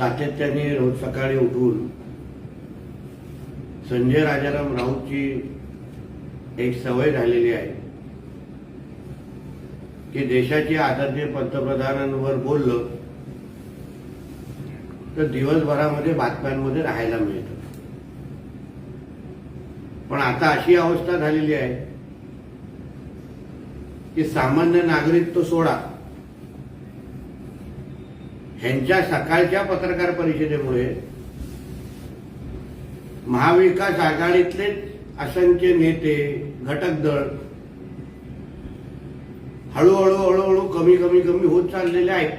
सातत्याने रोज सकाळी उठून संजय राजाराम राऊतची एक सवय झालेली आहे की देशाचे आदरणीय पंतप्रधानांवर बोललं तर दिवसभरामध्ये बातम्यांमध्ये राहायला मिळतं. पण आता अशी अवस्था झालेली आहे की सामान्य नागरिक तो सोडा. ह्यांच्या सकाळच्या पत्रकार परिषदेमुळे महाविकास आघाडीतले असंख्य नेते घटक दळ हळूहळू हळूहळू कमी कमी कमी होत चाललेले आहेत.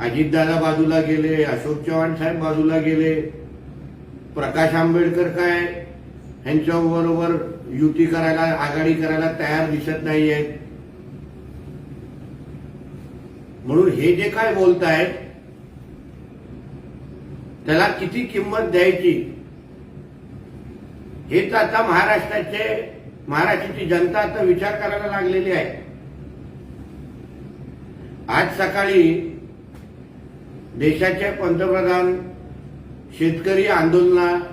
अजितदादा बाजूला गेले अशोक चव्हाण साहेब बाजूला गेले प्रकाश आंबेडकर काय ह्यांच्याबरोबर युती करायला आघाडी करायला तयार दिसत नाही आहेत म्हणून हे जे काय बोलतायत त्याला किती किंमत द्यायची? हे तर आता महाराष्ट्राचे महाराष्ट्राची जनता आता विचार करायला लागलेली आहे. आज सकाळी देशाचे पंतप्रधान शेतकरी आंदोलना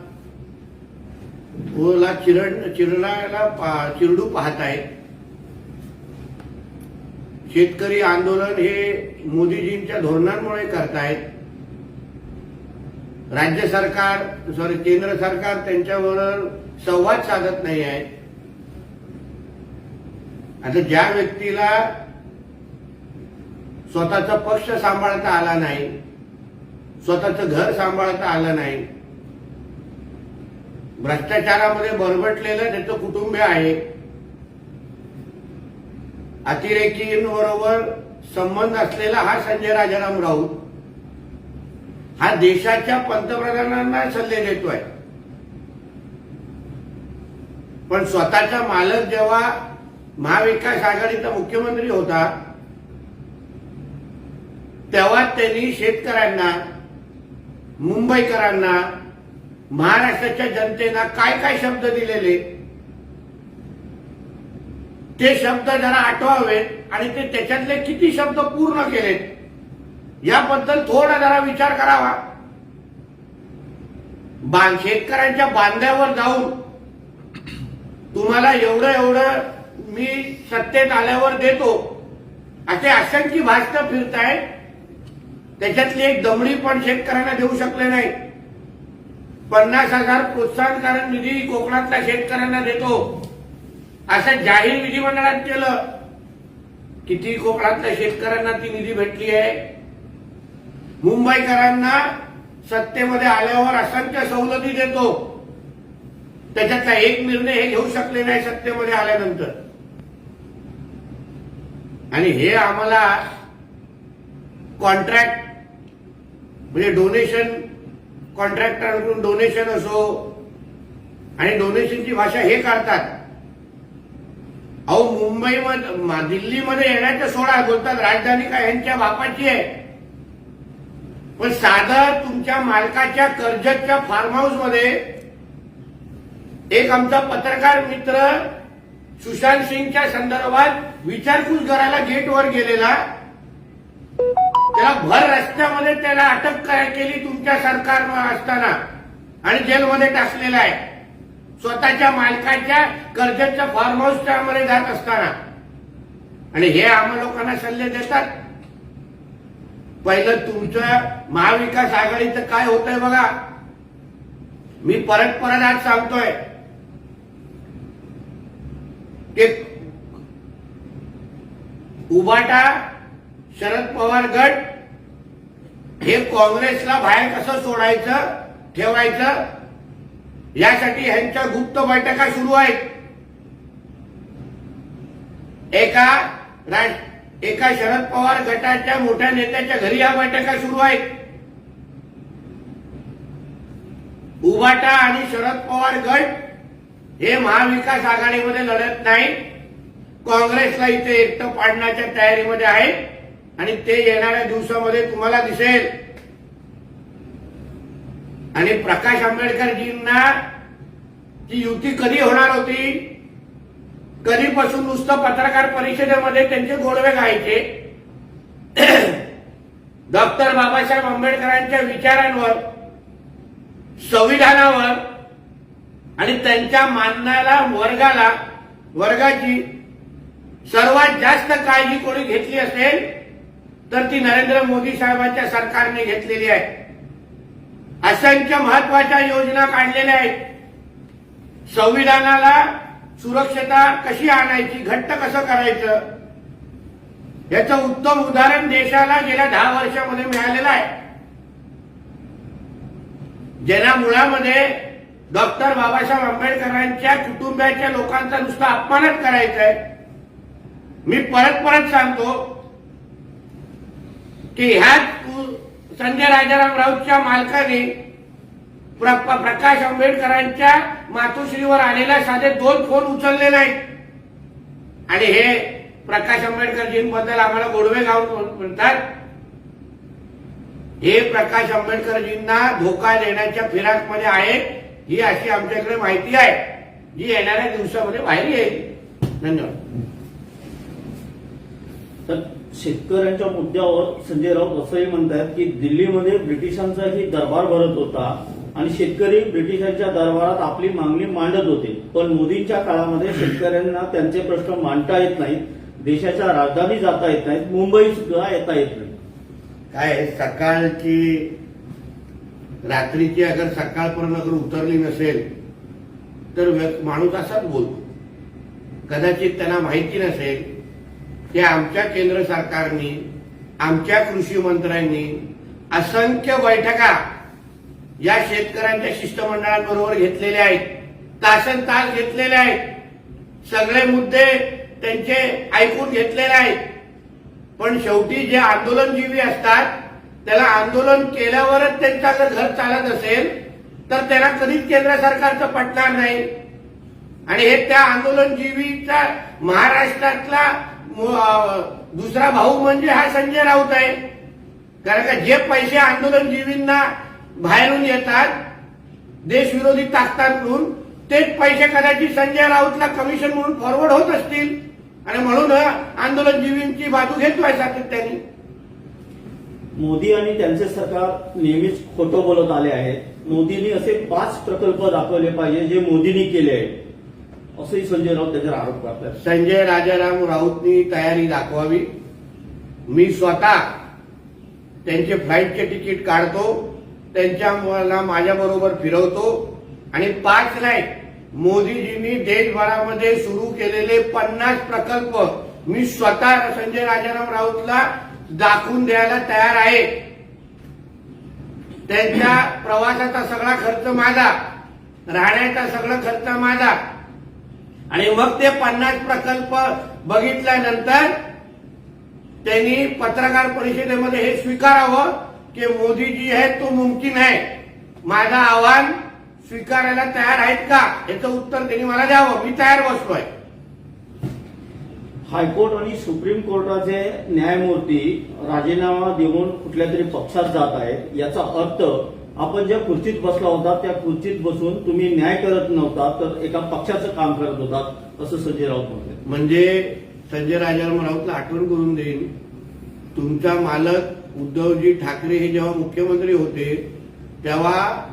ला चिरण चिरणाला पा- चिरडू पाहत आहेत. शेतकरी आंदोलन हे मोदीजींच्या धोरणांमुळे करतायत. राज्य सरकार सॉरी केंद्र सरकार त्यांच्याबरोबर संवाद साधत नाही आहे आता ज्या व्यक्तीला स्वतःचा पक्ष सांभाळता आला नाही स्वतःचं घर सांभाळता आलं नाही भ्रष्टाचारामध्ये बरबटलेलं त्याचं कुटुंब आहे अतिरेकींबरोबर संबंध असलेला हा संजय राजाराम राऊत हा देशाच्या पंतप्रधानांना सल्ले देतोय. पण स्वतःचा मालक जेव्हा महाविकास आघाडीचा मुख्यमंत्री होता तेव्हा त्यांनी शेतकऱ्यांना मुंबईकरांना महाराष्ट्राच्या जनतेला काय काय शब्द दिलेले? ते शब्द जरा आठवावेत आणि ते त्याच्यातले किती शब्द पूर्ण केलेत याबद्दल थोडा जरा विचार करावा. बां शेतकऱ्यांच्या बांध्यावर जाऊन तुम्हाला एवढं एवढं मी सत्तेत आल्यावर देतो असे असंख्य फिरत फिरतायत. त्याच्यातली एक दमडी पण शेतकऱ्यांना देऊ शकले नाही. पन्नास हजार प्रोत्साहनकारक निधी कोकणातल्या शेतकऱ्यांना देतो. असं जाहीर विधिमंडळात केलं. किती कोकणातल्या शेतकऱ्यांना ती निधी भेटली आहे? मुंबईकरांना सत्तेमध्ये आल्यावर असंख्य सवलती देतो. त्याच्यातला एक निर्णय हे घेऊ शकले नाही सत्तेमध्ये आल्यानंतर. आणि हे आम्हाला कॉन्ट्रॅक्ट म्हणजे डोनेशन कॉन्ट्रॅक्टरांकडून डोनेशन असो आणि डोनेशनची भाषा हे काढतात अहो मुंबईमध्ये दिल्लीमध्ये येण्याच्या सोडा बोलतात राजधानी काय यांच्या बापाची आहे. पण साधं तुमच्या मालकाच्या कर्जतच्या फार्म हाऊसमध्ये एक आमचा पत्रकार मित्र सुशांत सिंगच्या संदर्भात विचारपूस करायला गेटवर गेलेला. त्याला भर रस्त्यामध्ये त्याला अटक केली तुमच्या सरकार असताना आणि जेलमध्ये टाकलेला आहे. स्वतःच्या मालकाच्या कर्जतच्या फार्म हाऊसच्या मध्ये जात असताना. आणि हे आम्हा लोकांना सल्ले देतात. पहिलं तुमचं महाविकास आघाडीचं काय होतंय बघा. मी परत परत आज सांगतोय. ते उबाटा शरद पवार गट हे काँग्रेसला बाहेर कसं सोडायचं ठेवायचं यासाठी ह्यांच्या गुप्त बैठका सुरू आहेत. एका राज- एका शरद पवार गटाच्या मोठ्या नेत्याच्या घरी या बैठका सुरू आहेत. उबाटा आणि शरद पवार गट हे महाविकास आघाडीमध्ये लढत नाही. काँग्रेसला इथे एकटं पाडण्याच्या तयारीमध्ये आहे आणि ते येणाऱ्या दिवसामध्ये तुम्हाला दिसेल. आणि प्रकाश आंबेडकरजींना ती युती कधी होणार होती? कधीपासून नुसतं पत्रकार परिषदेमध्ये त्यांचे गोडवे गायचे डॉक्टर बाबासाहेब आंबेडकरांच्या विचारांवर संविधानावर आणि त्यांच्या मानणाऱ्या वर्गाला वर्गाची सर्वात जास्त काळजी कोणी घेतली असेल तर ती नरेंद्र मोदी साहेबांच्या सरकारने घेतलेली आहे. असंख्य महत्त्वाच्या योजना काढलेल्या आहेत. संविधानाला सुरक्षता कशी आणायची घट्ट कसं करायचं याचं उत्तम उदाहरण देशाला गेल्या दहा वर्षामध्ये मिळालेलं आहे. ज्यांना मुळामध्ये डॉक्टर बाबासाहेब आंबेडकरांच्या कुटुंबाच्या लोकांचा नुसता अपमानच करायचा आहे. मी परत परत सांगतो की ह्याच संजय राजाराम राऊतच्या मालकाने प्र- प्रकाश आंबेडकरांच्या मातोश्रीवर आलेल्या साधे दोन फोन उचलले नाहीत. आणि हे प्रकाश आंबेडकरजींबद्दल आम्हाला गोडवे गाव म्हणतात. हे प्रकाश आंबेडकरजींना धोका देण्याच्या फिराकमध्ये आहे ही अशी आमच्याकडे माहिती आहे. जी येणाऱ्या दिवसामध्ये बाहेर येईल. धन्यवाद. तर शेतकऱ्यांच्या मुद्द्यावर संजय राऊत असंही म्हणतात की दिल्लीमध्ये ब्रिटिशांचाही दरबार भरत होता आणि शेतकरी ब्रिटिशांच्या दरबारात आपली मागणी मांडत होते. पण मोदींच्या काळामध्ये शेतकऱ्यांना त्यांचे प्रश्न मांडता येत नाहीत. देशाच्या राजधानी जाता येत नाहीत. मुंबई सुद्धा येता येत नाही. काय आहे, सकाळची रात्रीची अगर सकाळपर्यंत अगर उतरली नसेल तर व्य- माणूस असाच बोलतो. कदाचित त्यांना माहिती नसेल की आमच्या केंद्र सरकारने आमच्या कृषी मंत्र्यांनी असंख्य बैठका या शेतकऱ्यांच्या शिष्टमंडळांबरोबर घेतलेल्या आहेत तासन तास घेतलेले आहेत. सगळे मुद्दे त्यांचे ऐकून घेतलेले आहेत. पण शेवटी जे आंदोलनजीवी असतात त्याला आंदोलन केल्यावरच त्यांचा जर घर चालत असेल तर त्याला कधीच केंद्र सरकारचं पटणार नाही. आणि हे त्या आंदोलनजीवीचा महाराष्ट्रातला दुसरा भाऊ म्हणजे हा संजय राऊत आहे. कारण का जे पैसे आंदोलनजीवींना बाहेरून येतात देशविरोधी ताकदांकडून तेच पैसे कदाचित संजय राऊतला कमिशन म्हणून फॉरवर्ड होत असतील. आणि म्हणून आंदोलनजीवींची बाजू घेतोय सातत्याने. मोदी आणि त्यांचे सरकार नेहमीच खोटं बोलत आले आहेत. मोदींनी असे पाच प्रकल्प दाखवले पाहिजे जे मोदींनी केले आहेत. असंही संजय राऊत त्याच्यावर आरोप करतात संजय राजाराम राऊतनी तयारी दाखवावी. मी स्वतः त्यांचे फ्लाईटचे तिकीट काढतो त्यांच्या मला माझ्याबरोबर फिरवतो आणि पाच नाही मोदीजींनी देशभरामध्ये सुरू केलेले पन्नास प्रकल्प मी स्वतः संजय राजाराम राऊतला दाखवून द्यायला तयार आहे. त्यांच्या प्रवासाचा सगळा खर्च माझा राहण्याचा सगळा खर्च माझा आणि मग ते पन्नास प्रकल्प बघितल्यानंतर त्यांनी पत्रकार परिषदेमध्ये हे स्वीकारावं की मोदीजी आहे तो मुमकिन आहे. माझं आव्हान स्वीकारायला तयार आहेत का? याचं उत्तर त्यांनी मला द्यावं. मी तयार बसलोय. हायकोर्ट आणि सुप्रीम कोर्टाचे न्यायमूर्ती राजीनामा देऊन कुठल्या तरी पक्षात जात आहेत याचा अर्थ आपण ज्या खुर्चीत बसला होता त्या खुर्चीत बसून तुम्ही न्याय करत नव्हता तर एका पक्षाचं काम करत होता असं संजय राऊत म्हणतात म्हणजे संजय राजाराम राऊतला आठवण करून देईन. तुमचा मालक उद्धवजी ठाकरे हे जेव्हा मुख्यमंत्री होते तेव्हा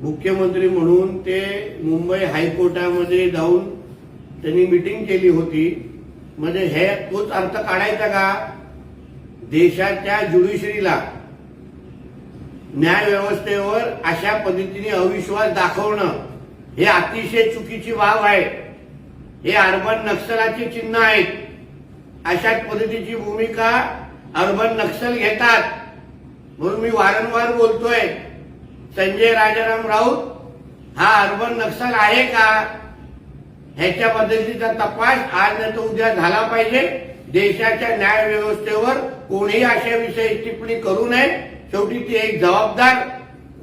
मुख्यमंत्री म्हणून ते मुंबई हायकोर्टामध्ये जाऊन त्यांनी मिटिंग केली होती. म्हणजे हे तोच अर्थ काढायचा का? देशाच्या ज्युडिशरीला न्यायव्यवस्थेवर अशा पद्धतीने अविश्वास दाखवणं हे अतिशय चुकीची बाब आहे. हे अर्बन नक्षलाचे चिन्ह आहेत. अशाच पद्धतीची भूमिका अर्बन नक्षल घेतात. म्हणून मी वारंवार बोलतोय संजय राजाराम राऊत हा अर्बन नक्षल आहे का? ह्याच्या पद्धतीचा तपास आज नाही तर उद्या झाला पाहिजे. देशाच्या न्यायव्यवस्थेवर कोणीही अशा विषयी टिप्पणी करू नये. शेवटी ती एक जबाबदार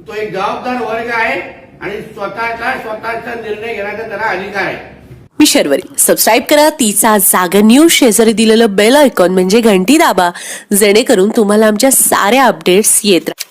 तो एक जबाबदार वर्ग आहे आणि स्वतःचा स्वतःचा निर्णय घेण्याचा त्याला अधिकार आहे. मी शर्वरी. सबस्क्राईब करा. तिचा जागर न्यूज शेजारी दिलेलं बेल आयकॉन म्हणजे घंटी दाबा. जेणेकरून तुम्हाला आमच्या साऱ्या अपडेट्स येत राहतील